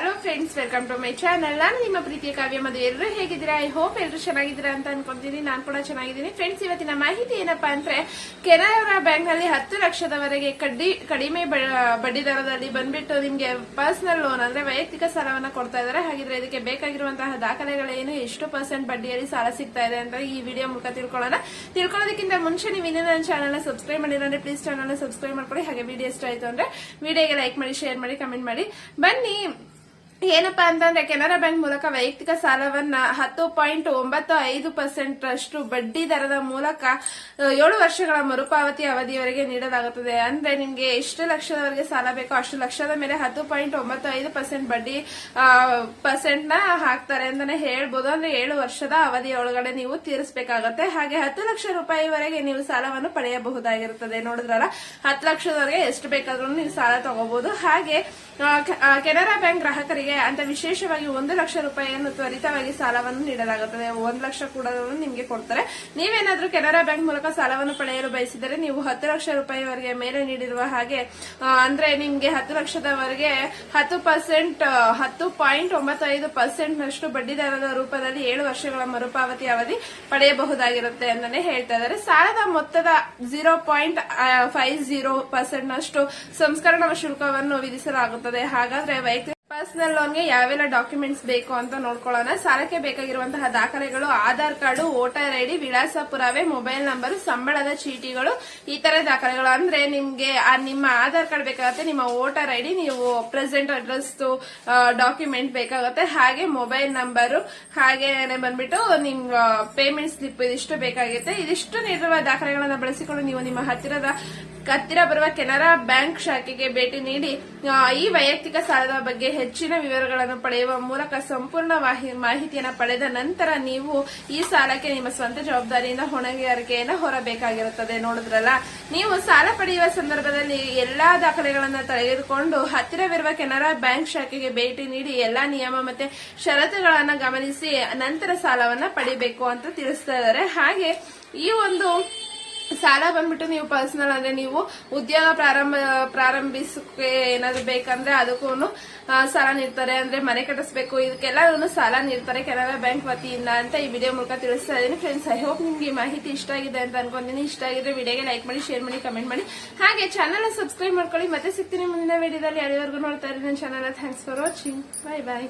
Hello friends welcome to my channel ನಾನು ನಿಮ್ಮ ಪ್ರೀತಿಯ ಕಾವ್ಯ ಮದು ಎಲ್ಲರೂ ಹೇಗಿದ್ದೀರಾ? ಐ ಹೋಪ್ ಎಲ್ಲರೂ ಚೆನ್ನಾಗಿದ್ದೀರಾ ಅಂತ ಅನ್ಕೊಂತೀನಿ. ನಾನು ಕೂಡ ಚೆನ್ನಾಗಿದ್ದೀನಿ. ಫ್ರೆಂಡ್ಸ್ ಇವತ್ತಿನ ಮಾಹಿತಿ ಏನಪ್ಪಾ ಅಂದ್ರೆ, ಕೆನರಾ ಬ್ಯಾಂಕ್ನಲ್ಲಿ ಹತ್ತು ಲಕ್ಷದವರೆಗೆ ಕಡ್ಡಿ, ಕಡಿಮೆ ಬಡ್ಡಿ ದರದಲ್ಲಿ ಬಂದ್ಬಿಟ್ಟು ನಿಮ್ಗೆ ಪರ್ಸನಲ್ ಲೋನ್ ಅಂದ್ರೆ ವೈಯಕ್ತಿಕ ಸಾಲವನ್ನ ಕೊಡ್ತಾ ಇದ್ದಾರೆ. ಹಾಗಿದ್ರೆ ಇದಕ್ಕೆ ಬೇಕಾಗಿರುವಂತಹ ದಾಖಲೆಗಳೇನು ಎಷ್ಟು ಪರ್ಸೆಂಟ್ ಬಡ್ಡಿಯಲ್ಲಿ ಸಾಲ ಸಿಗ್ತಾ ಇದೆ ಅಂತ ಈ ವಿಡಿಯೋ ಮೂಲಕ ತಿಳ್ಕೊಳ್ಳೋಣ. ತಿಳ್ಕೊಳ್ಳೋದಕ್ಕಿಂತ ಮುಂಚೆ ನೀವು ಇನ್ನೂ ನನ್ನ ಚಾನಲ್ ಸಬ್ಸ್ಕ್ರೈಬ್ ಮಾಡಿದ್ರೆ ಪ್ಲೀಸ್ ಚಾನಲ್ ಸಬ್ಸ್ಕ್ರೈಬ್ ಮಾಡ್ಕೊಳ್ಳಿ. ಹಾಗೆ ವಿಡಿಯೋ ಇಷ್ಟ ಆಯ್ತು ಅಂದ್ರೆ ವಿಡಿಯೋಗೆ ಲೈಕ್ ಮಾಡಿ ಶೇರ್ ಮಾಡಿ ಕಮೆಂಟ್ ಮಾಡಿ. ಬನ್ನಿ. ಏನಪ್ಪಾ ಅಂತಂದ್ರೆ ಕೆನರಾ ಬ್ಯಾಂಕ್ ಮೂಲಕ ವೈಯಕ್ತಿಕ ಸಾಲವನ್ನ ಹತ್ತು ಪಾಯಿಂಟ್ ಒಂಬತ್ತು ಐದು ಪರ್ಸೆಂಟ್ ಅಷ್ಟು ಬಡ್ಡಿ ದರದ ಮೂಲಕ ಏಳು ವರ್ಷಗಳ ಮರುಪಾವತಿ ಅವಧಿಯವರೆಗೆ ನೀಡಲಾಗುತ್ತದೆ. ಅಂದ್ರೆ ನಿಮ್ಗೆ ಎಷ್ಟು ಲಕ್ಷದವರೆಗೆ ಸಾಲ ಬೇಕೋ ಅಷ್ಟು ಲಕ್ಷದ ಮೇಲೆ ಹತ್ತು ಪಾಯಿಂಟ್ ಒಂಬತ್ತು ಐದು ಪರ್ಸೆಂಟ್ ಬಡ್ಡಿ ಪರ್ಸೆಂಟ್ನ ಹಾಕ್ತಾರೆ ಅಂತಾನೆ ಹೇಳ್ಬೋದು. ಅಂದ್ರೆ ಏಳು ವರ್ಷದ ಅವಧಿಯ ಒಳಗಡೆ ನೀವು ತೀರಿಸಬೇಕಾಗುತ್ತೆ. ಹಾಗೆ ಹತ್ತು ಲಕ್ಷ ರೂಪಾಯಿವರೆಗೆ ನೀವು ಸಾಲವನ್ನು ಪಡೆಯಬಹುದಾಗಿರುತ್ತದೆ. ನೋಡಿದ್ರಲ್ಲ, ಹತ್ತು ಲಕ್ಷದವರೆಗೆ ಎಷ್ಟು ಬೇಕಾದ್ರೂ ನೀವು ಸಾಲ ತಗೋಬಹುದು ಹಾಗೆ ಕೆನರಾ ಬ್ಯಾಂಕ್ ಗ್ರಾಹಕರಿಗೆ ಅಂತ ವಿಶೇಷವಾಗಿ ಒಂದು ಲಕ್ಷ ರೂಪಾಯಿಯನ್ನು ತ್ವರಿತವಾಗಿ ಸಾಲವನ್ನು ನೀಡಲಾಗುತ್ತದೆ. ಒಂದು ಲಕ್ಷ ಕೂಡ ನಿಮಗೆ ಕೊಡ್ತಾರೆ. ನೀವೇನಾದರೂ ಕೆನರಾ ಬ್ಯಾಂಕ್ ಮೂಲಕ ಸಾಲವನ್ನು ಪಡೆಯಲು ಬಯಸಿದರೆ ನೀವು ಹತ್ತು ಲಕ್ಷ ರೂಪಾಯಿವರೆಗೆ ಮೇಲೆ ನೀಡಿರುವ ಹಾಗೆ ಅಂದ್ರೆ ನಿಮಗೆ ಹತ್ತು ಲಕ್ಷದವರೆಗೆ ಹತ್ತು ಪರ್ಸೆಂಟ್ ಹತ್ತು ಪಾಯಿಂಟ್ ಒಂಬತ್ತೈದು ಪರ್ಸೆಂಟ್ ನಷ್ಟು ಬಡ್ಡಿದರದ ರೂಪದಲ್ಲಿ ಏಳು ವರ್ಷಗಳ ಮರುಪಾವತಿ ಅವಧಿ ಪಡೆಯಬಹುದಾಗಿರುತ್ತೆ ಅಂತಾನೆ ಹೇಳ್ತಾ ಇದ್ದಾರೆ. ಸಾಲದ ಮೊತ್ತದ zero point five zero percent ನಷ್ಟು ಸಂಸ್ಕರಣಾ ಶುಲ್ಕವನ್ನು ವಿಧಿಸಲಾಗುತ್ತದೆ. ಹಾಗಾದ್ರೆ ವೈಯಕ್ತಿಕ ಪರ್ಸನಲ್ ಲೋನ್ಗೆ ಯಾವೆಲ್ಲ ಡಾಕ್ಯುಮೆಂಟ್ಸ್ ಬೇಕು ಅಂತ ನೋಡ್ಕೊಳ್ಳೋಣ. ಸಾಲಕ್ಕೆ ಬೇಕಾಗಿರುವಂತಹ ದಾಖಲೆಗಳು, ಆಧಾರ್ ಕಾರ್ಡು, ವೋಟರ್ ಐಡಿ ವಿಳಾಸ ಪುರಾವೆ ಮೊಬೈಲ್ ನಂಬರ್, ಸಂಬಳದ ಚೀಟಿಗಳು ಈ ತರ ದಾಖಲೆಗಳು. ಅಂದ್ರೆ ನಿಮ್ಗೆ ನಿಮ್ಮ ಆಧಾರ್ ಕಾರ್ಡ್ ಬೇಕಾಗುತ್ತೆ, ನಿಮ್ಮ ವೋಟರ್ ಐಡಿ ನೀವು ಪ್ರೆಸೆಂಟ್ ಅಡ್ರೆಸ್ ಡಾಕ್ಯುಮೆಂಟ್ ಬೇಕಾಗುತ್ತೆ. ಹಾಗೆ ಮೊಬೈಲ್ ನಂಬರು, ಹಾಗೆ ಬಂದ್ಬಿಟ್ಟು ನಿಮ್ ಪೇಮೆಂಟ್ ಸ್ಲಿಪ್ ಇದಿಷ್ಟು ಬೇಕಾಗುತ್ತೆ ಇದಿಷ್ಟು ನೀಡಿರುವ ದಾಖಲೆಗಳನ್ನ ಬಳಸಿಕೊಂಡು ನೀವು ನಿಮ್ಮ ಹತ್ತಿರದ ಹತ್ತಿರ ಬರುವ ಕೆನರಾ ಬ್ಯಾಂಕ್ ಶಾಖೆಗೆ ಭೇಟಿ ನೀಡಿ ಈ ವೈಯಕ್ತಿಕ ಸಾಲದ ಬಗ್ಗೆ ಹೆಚ್ಚಿನ ವಿವರಗಳನ್ನು ಪಡೆಯುವ ಮೂಲಕ ಸಂಪೂರ್ಣ ಮಾಹಿತಿಯನ್ನು ಪಡೆದ ನಂತರ ನೀವು ಈ ಸಾಲಕ್ಕೆ ನಿಮ್ಮ ಸ್ವಂತ ಜವಾಬ್ದಾರಿಯಿಂದ ಹೊಣೆಗಾರಿಕೆಯನ್ನು ಹೊರಬೇಕಾಗಿರುತ್ತದೆ. ನೋಡಿದ್ರಲ್ಲ, ನೀವು ಸಾಲ ಪಡೆಯುವ ಸಂದರ್ಭದಲ್ಲಿ ಎಲ್ಲಾ ದಾಖಲೆಗಳನ್ನು ತೆಗೆದುಕೊಂಡು ಹತ್ತಿರವಿರುವ ಕೆನರಾ ಬ್ಯಾಂಕ್ ಶಾಖೆಗೆ ಭೇಟಿ ನೀಡಿ ಎಲ್ಲಾ ನಿಯಮ ಮತ್ತೆ ಷರತ್ತುಗಳನ್ನು ಗಮನಿಸಿ, ನಂತರ ಸಾಲವನ್ನು ಪಡಿಬೇಕು ಅಂತ ತಿಳಿಸ್ತಾ ಇದ್ದಾರೆ. ಹಾಗೆ, ಈ ಒಂದು ಸಾಲ ಬಂದ್ಬಿಟ್ಟು ನೀವು ಪರ್ಸನಲ್ ಅಂದ್ರೆ ನೀವು ಉದ್ಯೋಗ ಪ್ರಾರಂಭ, ಪ್ರಾರಂಭಿಸಕ್ಕೆ ಏನಾದ್ರು ಬೇಕಂದ್ರೆ ಅದಕ್ಕೂ ಸಾಲ ನೀಡ್ತಾರೆ. ಅಂದ್ರೆ ಮನೆ ಕಟ್ಟಿಸ್ಬೇಕು. ಇದಕ್ಕೆಲ್ಲರೂ ಸಾಲ ನೀಡ್ತಾರೆ ಕೆನರಾ ಬ್ಯಾಂಕ್ ವತಿಯಿಂದ ಅಂತ ಈ ವಿಡಿಯೋ ಮೂಲಕ ತಿಳಿಸ್ತಾ ಇದ್ದೀನಿ. ಫ್ರೆಂಡ್ಸ್ ಐ ಹೋಪ್ ನಿಮ್ಗೆ ಈ ಮಾಹಿತಿ ಇಷ್ಟ ಆಗಿದೆ ಅಂತ ಅನ್ಕೊಂತೀನಿ ಇಷ್ಟ ಆಗಿದ್ರೆ ವಿಡಿಯೋಗೆ ಲೈಕ್ ಮಾಡಿ ಶೇರ್ ಮಾಡಿ ಕಮೆಂಟ್ ಮಾಡಿ. ಹಾಗೆ ಚಾನಲ್ ಸಬ್ಸ್ಕ್ರೈಬ್ ಮಾಡ್ಕೊಳ್ಳಿ. ಮತ್ತೆ ಸಿಗ್ತೀನಿ ಮುಂದಿನ ವಿಡಿಯೋದಲ್ಲಿ ಅಲ್ಲಿವರೆಗೂ ನೋಡ್ತಾ ಇದ್ದೀನಿ ನನ್ನ channel thanks for watching bye bye